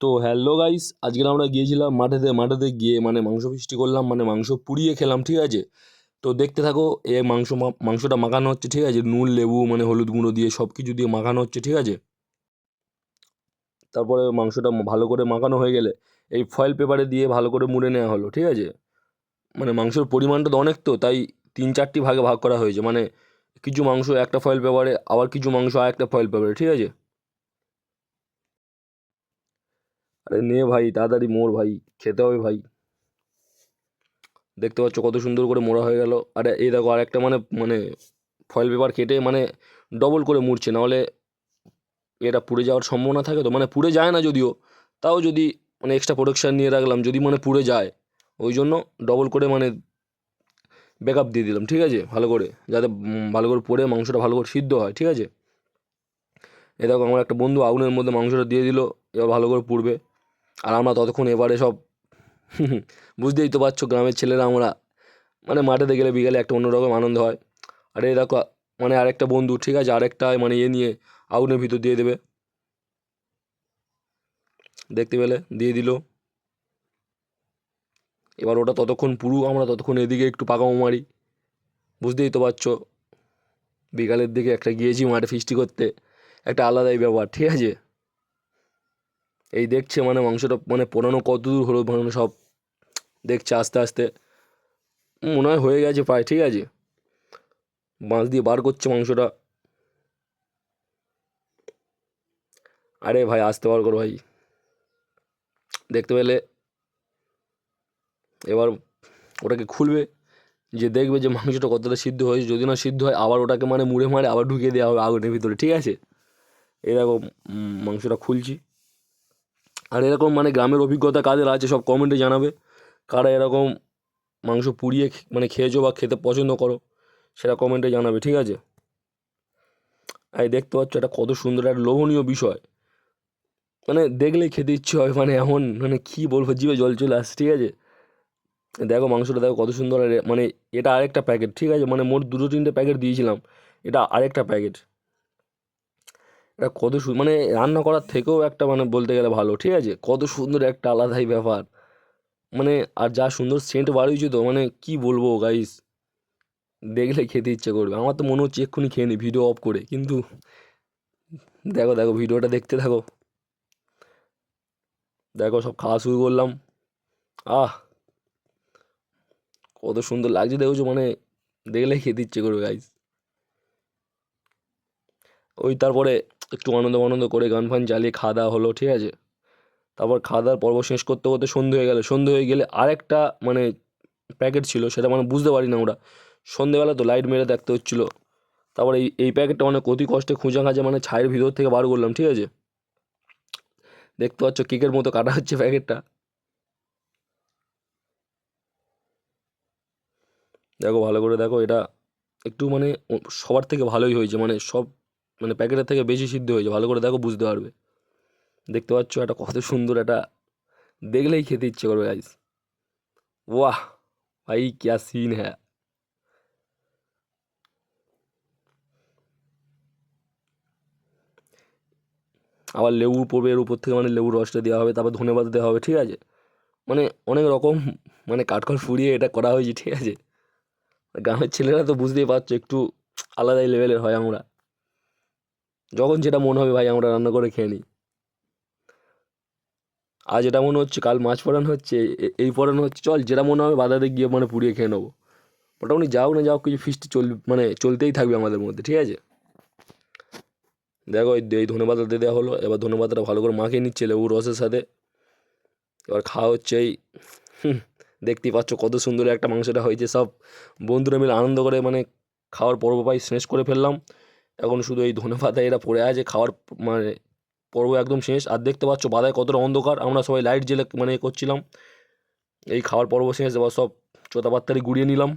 তো hello guys আজকে আমরা গিয়েছিলাম মাঠেতে মাঠেতে গিয়ে মানে মাংস ফিস্টি করলাম মানে মাংস পুড়িয়ে খেলাম, ঠিক আছে? তো দেখতে থাকো, এ মাংস মাংসটা মাখানো হচ্ছে, ঠিক আছে? নুন, লেবু মানে হলুদ গুঁড়ো দিয়ে সব কিছু দিয়ে মাখানো হচ্ছে, ঠিক আছে? তারপরে মাংসটা ভালো করে মাখানো হয়ে গেলে, এই ফয়েল পেপারে দিয়ে ভালো করে মুড়ে নেওয়া হলো, ঠিক আছে? মানে মাংসের পরিমাণটা তো অনেক তো, তাই তিন চারটি ভাগে ভাগ করা হয়েছে মানে কিছু মাংস একটা ফয়েল পেপারে আবার কিছু মাংস আর একটা ফয়েল পেপারে ঠিক আছে? আরে নে ভাই, তাড়াতাড়ি মোড় ভাই, খেতে হবে ভাই। দেখতে পাচ্ছ কত সুন্দর করে মোড়া হয়ে গেল। আরে এই দেখো আর একটা মানে মানে ফয়েল পেপার কেটে মানে ডবল করে মুড়ছে, নাহলে এটা পুড়ে যাওয়ার সম্ভাবনা থাকে তো? মানে পুড়ে যায় না যদিও, তাও যদি মানে এক্সট্রা প্রোটেকশান নিয়ে রাখলাম, যদি মানে পুড়ে যায়, ওই জন্য ডবল করে মানে ব্যাকআপ দিয়ে দিলাম, ঠিক আছে? ভালো করে, যাতে ভালো করে পড়ে মাংসটা ভালো করে সিদ্ধ হয়, ঠিক আছে? এ দেখো আমার একটা বন্ধু আগুনের মধ্যে মাংসটা দিয়ে দিল, এবার ভালো করে পুড়বে। আর আমরা ততক্ষণ এবারে সব বুঝতেই তো পারছ গ্রামের ছেলেরা আমরা মানে মাঠেতে গেলে বিকেলে একটা অন্যরকম আনন্দ হয়। আর দেখো মানে আরেকটা বন্ধু, ঠিক আছে? আরেকটা মানে ইয়ে নিয়ে আগুনের ভিতর দিয়ে দেবে। দেখতে পেলে? দিয়ে দিল। এবার ওটা ততক্ষণ পুরু আমরা ততক্ষণ এদিকে একটু পাকামো মারি। বুঝতেই তো পারছ? বিকালের দিকে একটা গিয়েছি মাঠে ফিস্টি করতে। একটা আলাদাই ব্যাপার, ঠিক আছে? এই দেখছে মানে মাংসটা মানে পোড়ানো কত দূর হলো মানে সব দেখছে আস্তে আস্তে। মনে হয় হয়ে গেছে প্রায়, ঠিক আছে? বাঁশ দিয়ে বার করছে মাংসটা। আরে ভাই, আসতে বার করো ভাই। দেখতে পেলে? এবার ওটাকে খুলবে, যে দেখবে যে মাংসটা কতটা সিদ্ধ হয়েছে। যদি না সিদ্ধ হয়, আবার ওটাকে মানে মুড়ে মারে, আবার ঢুকিয়ে দেওয়া হবে আগুনের ভিতরে, ঠিক আছে? দেখো মাংসটা খুলছি। আর এরকম মানে গ্রামের অভিজ্ঞতা কাদের আছে সব কমেন্টে জানাবে। কারা এরকম মাংস পুড়িয়ে মানে খেয়েছো বা খেতে পছন্দ করো, সেটা কমেন্টে জানাবে, ঠিক আছে? আর দেখতে পাচ্ছ এটা কত সুন্দর একটা লোভনীয় বিষয়। মানে দেখলেই খেতে ইচ্ছে হয় মানে এমন মানে কী বলব, জিভে জল চলে আসছে, ঠিক আছে? দেখো মাংসটা দেখো কত সুন্দর মানে এটা আরেকটা প্যাকেট, ঠিক আছে? মানে মোট দুটো তিনটে প্যাকেট দিয়েছিলাম, এটা আরেকটা প্যাকেট। এটা কত সু মানে রান্না করার থেকেও একটা মানে বলতে গেলে ভালো, ঠিক আছে? কত সুন্দর একটা আলাদাই ব্যাপার। মানে আর যা সুন্দর সেন্ট বার হয়েছে তো মানে কি বলব গাইস দেখলে খেতে ইচ্ছে করবে। আমার তো মনে হচ্ছে এক্ষুনি খেয়ে নি ভিডিও অফ করে। কিন্তু দেখো দেখো ভিডিওটা দেখতে থাকো। দেখো, সব খাওয়া শুরু করলাম। আহ! কত সুন্দর লাগছে দেখেছ? মানে দেখলে খেতে ইচ্ছে করবে গাইস ওই তারপরে একটু আনন্দ আনন্দ করে গান ফান চালিয়ে খাওয়া দাওয়া হলো, ঠিক আছে? তারপর খাওয়া দাওয়ার পর্ব শেষ করতে করতে সন্ধে হয়ে গেল। সন্ধে হয়ে গেলে আরেকটা মানে প্যাকেট ছিল, সেটা মানে বুঝতে পারি না আমরা। সন্ধেবেলা তো লাইট মেরে দেখতে হচ্ছিল। তারপর এই এই প্যাকেটটা মানে অতি কষ্টে খুঁজা খাঁজা মানে ছায়ের ভিতর থেকে বার করলাম, ঠিক আছে? দেখতে পাচ্ছ কেকের মতো কাটা হচ্ছে প্যাকেটটা। দেখো ভালো করে দেখো, এটা একটু মানে সবার থেকে ভালোই হয়েছে মানে সব মানে প্যাকেটের থেকে বেশি সিদ্ধ হয়েছে ভালো করে দেখো বুঝতে পারবে। দেখতে পাচ্ছ একটা কত সুন্দর একটা, দেখলেই খেতে ইচ্ছে করবে গাইস ওয়াহ, ভাই ক্যা সিন হ্যাঁ। আবার লেবু পড়বে, এর উপর থেকে মানে লেবুর রসটা দেওয়া হবে, তারপর ধনেপাত দেওয়া হবে, ঠিক আছে? মানে অনেক রকম মানে কাঠখড় ফুরিয়ে এটা করা হয়েছে, ঠিক আছে? গ্রামের ছেলেরা তো বুঝতেই পারছ, একটু আলাদাই লেভেলের হয় আমরা। যখন যেটা মনে হবে ভাই, আমরা রান্না করে খেয়ে নিই। আজ এটা মনে হচ্ছে কাল মাছ পড়ানো হচ্ছে এই পড়ানো হচ্ছে, চল যেটা মনে হবে বাজারে গিয়ে মানে পুড়িয়ে খেয়ে নেব। মোটামুটি যাও না যাও, কিছু ফিস্ট চল মানে চলতেই থাকবে আমাদের মধ্যে, ঠিক আছে? দেখো, এই ধনে পাতাটা দেওয়া হলো, এবার ধনে পাতাটা ভালো করে মাখিয়ে নিচ্ছে লেবু রসের সাথে। এবার খাওয়া হচ্ছে এই দেখতেই পাচ্ছ কত সুন্দর একটা মাংসটা হয়েছে। সব বন্ধুরা মিলে আনন্দ করে মানে খাওয়ার পর্ব পাই শেষ করে ফেললাম। এখন শুধু এই ধনে পাতায় এরা পড়ে আছে, খাওয়ার মানে পর্ব একদম শেষ। আর দেখতে পাচ্ছ বাদায় কতটা অন্ধকার, আমরা সবাই লাইট জেলে মানে করছিলাম। এই খাওয়ার পর্ব শেষ, এবার সব চোতাপাত্তারি গুড়িয়ে নিলাম।